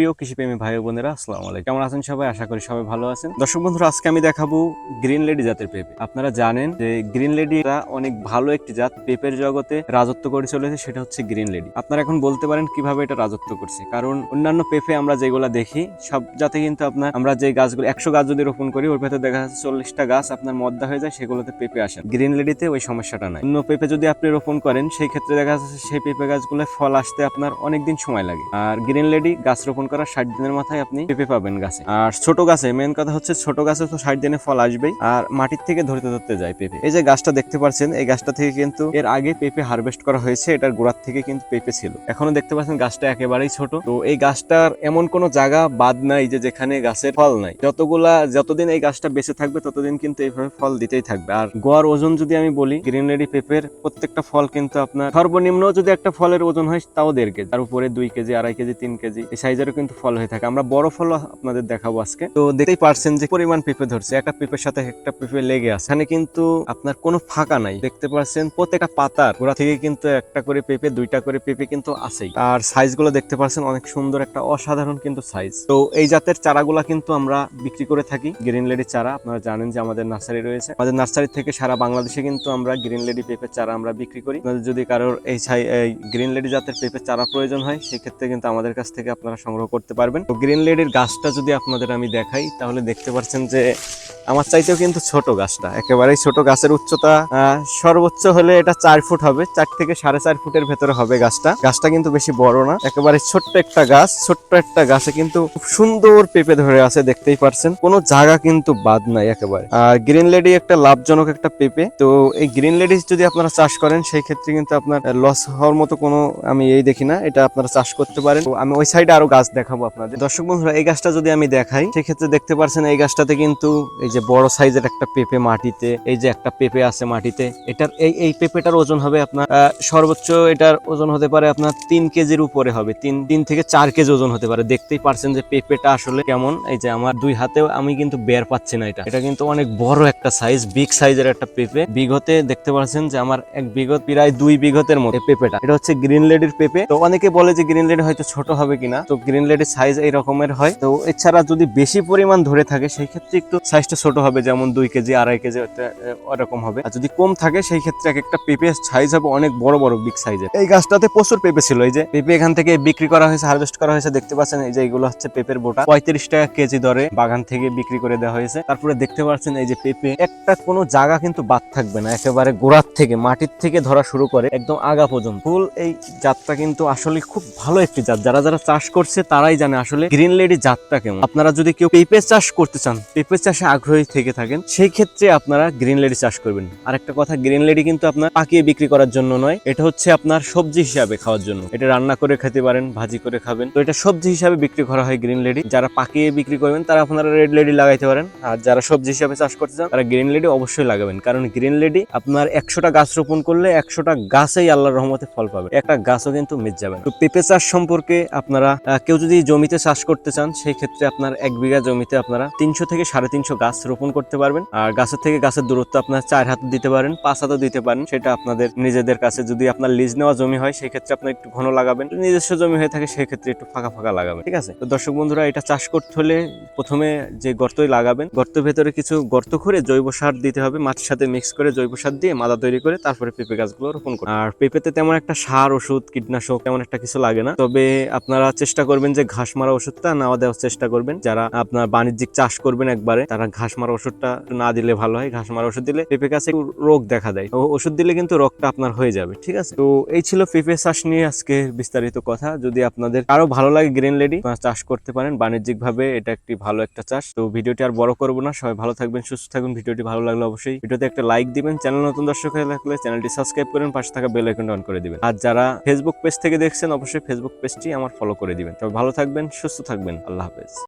প্রিয় কৃষিপ্রেমী ভাই বোনেরা, আসসালামু আলাইকুম। কেমন আছেন সবাই? আশা করি সবাই ভালো আছেন। দর্শক বন্ধুরা, আজকে আমি দেখাবো গ্রিন লেডি জাতের পেঁপে। আপনারা জানেন যে গ্রিন লেডিটা অনেক ভালো একটি জাত। পেঁপের জগতে রাজত্ব করে চলেছে, সেটা হচ্ছে গ্রিন লেডি। আপনারা এখন বলতে পারেন কীভাবে এটা রাজত্ব করছে। কারণ অন্যান্য পেঁপে আমরা যেগুলো দেখি, সব জাতে কিন্তু আপনার, আমরা যে গাছগুলো, একশো গাছ যদি রোপণ করি, ওর ভেতরে দেখা যাচ্ছে চল্লিশটা গাছ আপনার মদ্দা হয়ে যায়, সেগুলোতে পেঁপে আসে। গ্রিন লেডিতে ওই সমস্যাটা নাই। অন্য পেঁপে যদি আপনি রোপণ করেন, সেই ক্ষেত্রে দেখা যাচ্ছে সেই পেঁপে গাছগুলো ফল আসতে আপনার অনেক দিন সময় লাগে। আর গ্রিন লেডি গাছ রোপণ করার ষাট দিনের মাথায় আপনি পেঁপে পাবেন গাছে। আর ছোট গাছে মেন কথা হচ্ছে ছোট গাছে তো ষাট দিনে ফল আসবেই, আর মাটির থেকে ধরতে ধরতে যায় পেঁপে। এই যে গাছটা দেখতে পাচ্ছেন, এই গাছটা থেকে কিন্তু এর আগে পেঁপে হারভেস্ট করা হয়েছে, এটার গোড়ার থেকে কিন্তু পেঁপে ছিল। এখনও দেখতে পাচ্ছেন গাছটা একেবারেই ছোট। তো এই গাছটার এমন কোনো জায়গা বাদ নাই যে যেখানে গাছের ফল নাই। যতগুলা, যতদিন এই গাছটা বেঁচে থাকবে, ততদিন কিন্তু এইভাবে ফল দিতেই থাকবে। আর গোয়ার ওজন যদি আমি বলি গ্রিন লেডি পেঁপের প্রত্যেকটা ফল কিন্তু আপনার সর্বনিম্ন যদি একটা ফলের ওজন হয়, তাও দেড় কেজি। তার উপরে দুই কেজি, আড়াই কেজি, তিন কেজি, এই সাইজেরও কিন্তু ফল হয়ে থাকে। আমরা বড় ফল আপনাদের দেখাবো আজকে। তো দেখতেই পারছেন যে পরিমাণ পেঁপে ধরছে। একটা পেঁপের সাথে একটা পেঁপে লেগে আছে। এখানে কিন্তু আপনার কোনো ফাঁকা নাই। দেখতে পাচ্ছেন প্রত্যেকটা পাতার গোড়া থেকে কিন্তু একটা করে পেঁপে, দুইটা করে পেঁপে কিন্তু আছেই। আর সাইজগুলো দেখতে পাচ্ছেন অনেক সুন্দর একটা অসাধারণ কিন্তু সাইজ তো এই জাতের চারাগুলা কিন্তু আমরা বিক্রি করে থাকি। গ্রিন লেডি চারা, আপনারা জানেন যে আমাদের নার্সারি রয়েছে। আমাদের নার্সারি থেকে সারা বাংলাদেশে কিন্তু আমরা গ্রিন লেডি পেঁপের চারা আমরা বিক্রি করি। যদি কারোর এই গ্রিন লেডি জাতের পেঁপের চারা প্রয়োজন হয়, সেক্ষেত্রে কিন্তু আমাদের কাছ থেকে আপনারা সংগ্রহ করতে পারবেন। তো গ্রিন লেডির গাছটা যদি আপনাদের আমি দেখাই তাহলে দেখতে পাচ্ছেন যে আমার চাইতেও কিন্তু ছোট গাছটা। একেবারেই ছোট গাছের উচ্চতা সর্বোচ্চ হলে এটা চার ফুট হবে, চার থেকে সাড়ে চার ফুটের ভেতরে হবে গাছটা। গাছটা কিন্তু বেশি বড় না, একেবারে ছোট্ট একটা গাছ, ছোট্ট একটা গাছে কিন্তু খুব সুন্দর পেঁপে ধরে আছে, দেখতেই পারছেন। কোনো জায়গা কিন্তু বাদ নাই একেবারে। আর গ্রিন লেডি একটা লাভজনক একটা পেঁপে। তো এই গ্রিন লেডি যদি আপনারা চাষ করেন, সেই ক্ষেত্রে কিন্তু আপনার লস হওয়ার মতো কোনো আমি এই দেখি না। এটা আপনারা চাষ করতে পারেন। আমি ওই সাইডে আরও গাছ দেখাবো আপনাদের। দর্শক বন্ধুরা, এই গাছটা যদি আমি দেখাই, সেক্ষেত্রে দেখতে পারছেন এই গাছটাতে কিন্তু এই যে বড় সাইজের একটা পেঁপে মাটিতে, এই যে একটা পেঁপে আছে মাটিতে, এটার এই এই পেঁপেটার ওজন হবে আপনার সর্বোচ্চ এটার ওজন হতে পারে আপনার তিন কেজির উপরে হবে। তিন তিন থেকে চার কেজি ওজন হতে পারে। দেখতেই পারছেন যে পেঁপেটা আসলে কেমন। এই যে আমার দুই হাতেও আমি কিন্তু বের পাচ্ছি না এটা। এটা কিন্তু অনেক বড় একটা সাইজ বিগ সাইজের একটা পেঁপে। বিঘতে দেখতে পাচ্ছেন যে আমার এক বিঘত, প্রায় দুই বিঘতের মতো পেঁপেটা। এটা হচ্ছে গ্রিন লেডির পেঁপে। তো অনেকে বলে যে গ্রিন লেডি হয়তো ছোট হবে কিনা। তো গ্রিন লেডির সাইজ এই রকমের হয়। তো এছাড়া যদি বেশি পরিমাণ ধরে থাকে, সেই ক্ষেত্রে একটু সাইজটা ছোট হবে, যেমন দুই কেজি, আড়াই কেজি ওরকম হবে। আর যদি কম থাকে, সেই ক্ষেত্রে এক একটা পেঁপে সাইজ হবে অনেক বড় বড় বিগ সাইজের এই গাছটাতে প্রচুর পেঁপে ছিল। এই যে পেঁপে এখান থেকে বিক্রি করা হয়েছে হারভেস্ট করা হয়েছে, দেখতে পাচ্ছেন? এই যে এগুলো হচ্ছে পেঁপের বোটা। পঁয়ত্রিশ টাকা কেজি দরে বাগান থেকে বিক্রি করে দেওয়া হয়েছে। তারপরে দেখতে পাচ্ছেন, এই যে পেঁপে, একটা কোনো জায়গা কিন্তু বাদ থাকবে না। একেবারে গোড়ার থেকে, মাটির থেকে ধরা শুরু করে একদম আগা পর্যন্ত। ফুল এই জাতটা কিন্তু আসলে খুব ভালো একটি জাত। যারা যারা চাষ করছে, তারাই জানে আসলে গ্রিন লেডি জাতটা কেমন। আপনারা যদি কেউ পেঁপে চাষ করতে চান, পেঁপে চাষে আগ্রহী থেকে থাকেন সেই ক্ষেত্রে আপনারা গ্রিন লেডি চাষ করবেন। আর একটা কথা গ্রিন লেডি কিন্তু আপনার পাকিয়ে বিক্রি করার জন্য নয়, এটা হচ্ছে আপনার সবজি হিসাবে খাওয়ার জন্য। এটা রান্না করে খেতে পারেন, ভাজি করে খাবেন। তো এটা সবজি হিসাবে বিক্রি করা হয় গ্রিন লেডি যারা পাকিয়ে বিক্রি করবেন, তারা আপনারা রেড লেডি লাগাইতে পারেন। আর যারা সবজি হিসাবে চাষ করতে চান, তারা গ্রিন লেডি অবশ্যই লাগাবেন। কারণ গ্রিন লেডি আপনার একশোটা গাছ রোপণ করলে একশোটা গাছেই আল্লাহর রহমতে ফল পাবে। একটা গাছও কিন্তু মিট যাবে তো পেঁপে চাষ সম্পর্কে আপনারা কেউ যদি জমিতে চাষ করতে চান সেই ক্ষেত্রে আপনার এক বিঘা জমিতে আপনারা তিনশো থেকে সাড়ে তিনশো গাছ রোপণ করতে পারবেন। আর গাছের থেকে গাছের দূরত্ব আপনার চার হাত দিতে পারেন, পাঁচ হাতও দিতে পারেন। সেটা আপনাদের নিজেদের কাছে যদি আপনার লিজ নেওয়া জমি হয় সেই ক্ষেত্রে আপনার একটু ঘন লাগাবেন। নিজস্ব জমি হয়ে থাকে সেই ক্ষেত্রে একটু ফাঁকা ফাঁকা লাগাবেন। ঠিক আছে? তো দর্শক বন্ধুরা, এটা চাষ করতে হলে প্রথমে যে গর্তই লাগাবেন, গর্তের ভেতরে কিছু গর্ত করে জৈব সার দিতে হবে। মাটির সাথে মিক্স করে জৈব সার দিয়ে মাদা তৈরি করে তারপরে পেঁপে গাছগুলো রোপণ করুন আর পেঁপেতে তেমন একটা সার, ওষুধ, কীটনাশক তেমন একটা কিছু লাগে না। তবে আপনারা চেষ্টা করবেন যে ঘাস মারা ওষুধটা না দেওয়ার চেষ্টা করবেন। যারা আপনার বাণিজ্যিক চাষ করবেন একবারে, তারা ঘাস মারা ওষুধটা না দিলে ভালো হয়, ঘাস মারা ওষুধ দিলে পেঁপে গাছে রোগ দেখা দেয়। ওষুধ দিলে কিন্তু রোগটা আপনার হয়ে যাবে, ঠিক আছে? তো এই ছিল পেঁপে চাষ নিয়ে আজকে বিস্তারিত কথা। যদি আপনাদের আরও ভালো লাগে গ্রিন লেডি চাষ করতে পারেন। বাণিজ্যিক ভাবে এটা একটি ভালো একটা চাষ। তো ভিডিওটি আর বড় করব না, সবাই ভালো থাকবেন, সুস্থ থাকবেন। ভিডিওটি ভালো লাগলে অবশ্যই ভিডিওতে একটা লাইক দিবেন। চ্যানেল নতুন দর্শক হয়ে থাকলে চ্যানেলটি সাবস্ক্রাইব করেন, পাশে থাকা বেল আইকনটা অন করে দিবেন। আর যারা ফেসবুক পেজ থেকে দেখছেন, অবশ্যই ফেসবুক পেজটি আমার ফলো করে দিবেন। তবে ভালো থাকবেন, সুস্থ থাকবেন। আল্লাহ হাফেজ।